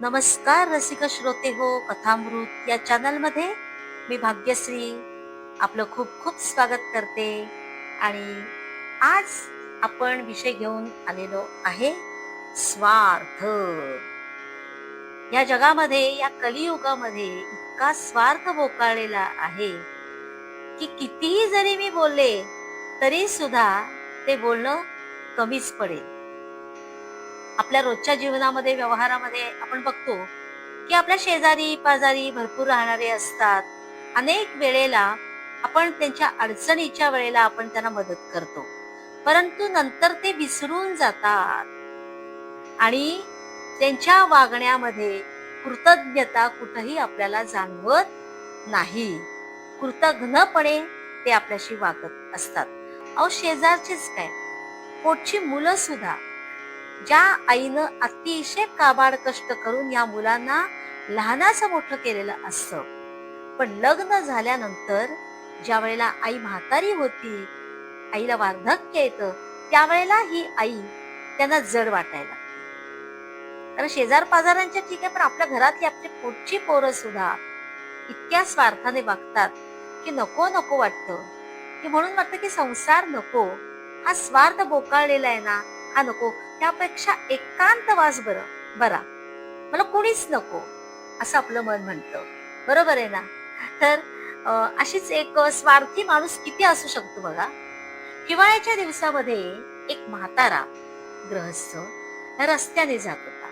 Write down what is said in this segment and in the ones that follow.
नमस्कार रसिक श्रोते हो कथामृत या चॅनलमध्ये मी भाग्यश्री आपलं खूप खूप स्वागत करते. आणि आज आपण विषय घेऊन आलेलो आहे स्वार्थ. या जगामध्ये या कलियुगामध्ये इतका स्वार्थ बोकाळलेला आहे की कितीही जरी मी बोलले तरी सुद्धा ते बोलणं कमीच पडेल. आपल्या रोजच्या जीवनामध्ये व्यवहारामध्ये आपण बघतो की आपल्या शेजारी पाजारी भरपूर राहणारे असतात. अनेक वेळेला आपण त्यांच्या अडचणीच्या वेळेला आपण त्यांना मदत करतो. परंतु नंतर ते विसरून जातात. आणि त्यांच्या वागण्यामध्ये कृतज्ञता कुठंही आपल्याला जाणवत नाही. कृतज्ञपणे ते आपल्याशी वागत असतात. अहो शेजारचेच काय? पोटची मुलं सुद्धा ज्या आईनं अतिशय काबाड कष्ट करून या मुलांना लहानाचं मोठं केलेलं असतं. पण लग्न झाल्यानंतर ज्या वेळेला आई म्हातारी होती आईला वार्धक्य येतं त्यावेळेला ही आई त्यांना जड वाटायला कारण शेजार पाजारांच्या ठीक आहे पण आपल्या घरातली आपली पोटची पोरं सुद्धा इतक्या स्वार्थाने वागतात की नको नको वाटतं. की म्हणून वाटतं की संसार नको. हा स्वार्थ बोकाळलेला आहे ना हा नको. त्यापेक्षा एकांतवास बर. बरा. मला कोणीच नको असं आपलं मन म्हणतं. बरोबर आहे ना? तर अशीच एक स्वार्थी माणूस किती असू शकतो बघा. हिवाळ्याच्या दिवसामध्ये एक म्हातारा ग्रहस्थ रस्त्याने जात होता.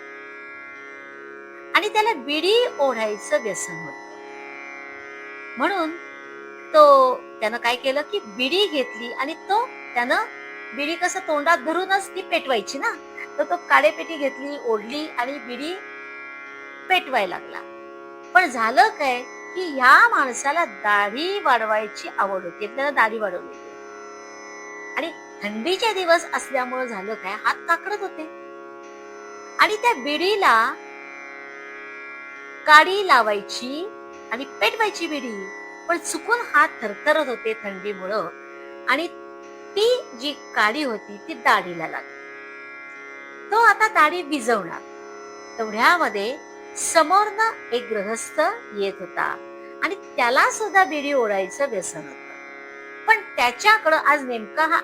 आणि त्याला बिडी ओढायचं व्यसन होत. म्हणून तो त्यानं काय केलं की बिडी घेतली आणि तो त्यानं बिडी कसं तोंडात धरूनच ती पेटवायची ना? तर तो काडेपेटी घेतली ओढली आणि बिडी पेटवाय लागला. पण झालं काय की ह्या माणसाला दाढी वाढवायची आवड होती. त्याला दाढी वाढवली आणि थंडीचे दिवस असल्यामुळे झालं काय? हात काकडत होते. आणि त्या बिडीला काडी लावायची आणि पेटवायची बिडी. पण चुकून हात थरथरत होते थंडीमुळं. आणि ती जी काडी होती ती दाढीला लागली. तो आता दाढी भिजवणार तेवढ्यामध्ये समोरनं एक ग्रहस्थ येत होता आणि त्याला सुद्धा बिडी ओढायचं व्यसन होत. पण त्याच्याकडं आज नेमका हा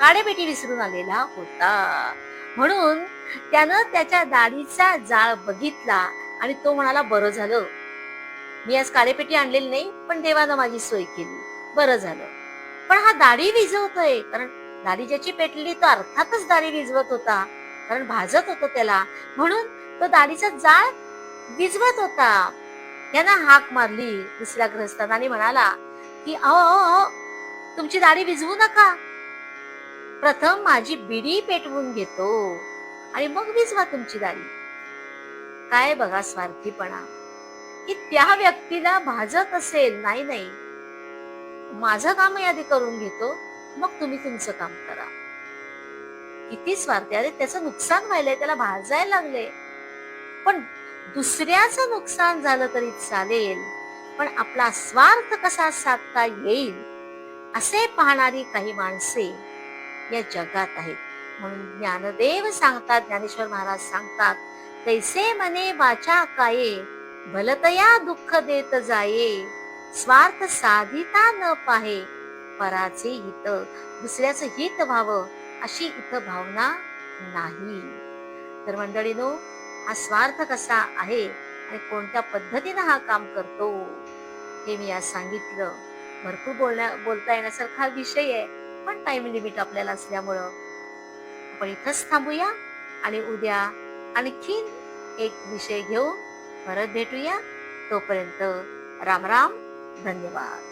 काडेपेटी विसरून आलेला होता. म्हणून त्यानं त्याच्या दाढीचा जाळ बघितला आणि तो म्हणाला बरं झालं. मी आज काळेपेटी आणलेली नाही पण देवानं माझी सोय केली. बरं झालं. पण हा दाढी विझवतोय. कारण दाढी ज्याची पेटली तो अर्थातच दाढी विझवत होता. कारण भाजत होतो त्याला. म्हणून तो दाढीचा जाळ विझवत होता. यानं हाक मारली दुसऱ्या ग्रस्ताना आणि म्हणाला की अ अहो अहो तुमची दाढी विझवू नका. प्रथम माझी बिडी पेटवून घेतो आणि मग विझवा तुमची दाढी. काय बघा स्वार्थीपणा. की त्या व्यक्तीला भाजत असेल नाही नाही. माझं काम आधी करून घेतो मग तुम्ही तुमचं काम करा. किती स्वार्थी. अरे त्याचं नुकसान व्हायलंय त्याला भाजायला लागले पण दुसऱ्याचं नुकसान झालं तरी चालेल पण आपला स्वार्थ कसा साधता येईल असे पाहणारी काही माणसे या जगात आहेत. म्हणून ज्ञानदेव सांगतात ज्ञानेश्वर महाराज सांगतात तैसे मने वाचा काये भलतया दुःख देत जाये स्वार्थ साधिता न पाहे. पराचे हित दुसऱ्याचं हित व्हावं अशी इथं भावना नाही. तर मंडळीनो हा स्वार्थ कसा आहे आणि कोणत्या पद्धतीनं हा काम करतो हे मी आज सांगितलं. भरपूर बोलण्या बोलता येण्यासारखा विषय आहे पण टाइम लिमिट आपल्याला असल्यामुळं आपण इथंच थांबूया आणि उद्या आणखीन एक विषय घेऊन परत भेटूया. तोपर्यंत राम राम. धन्यवाद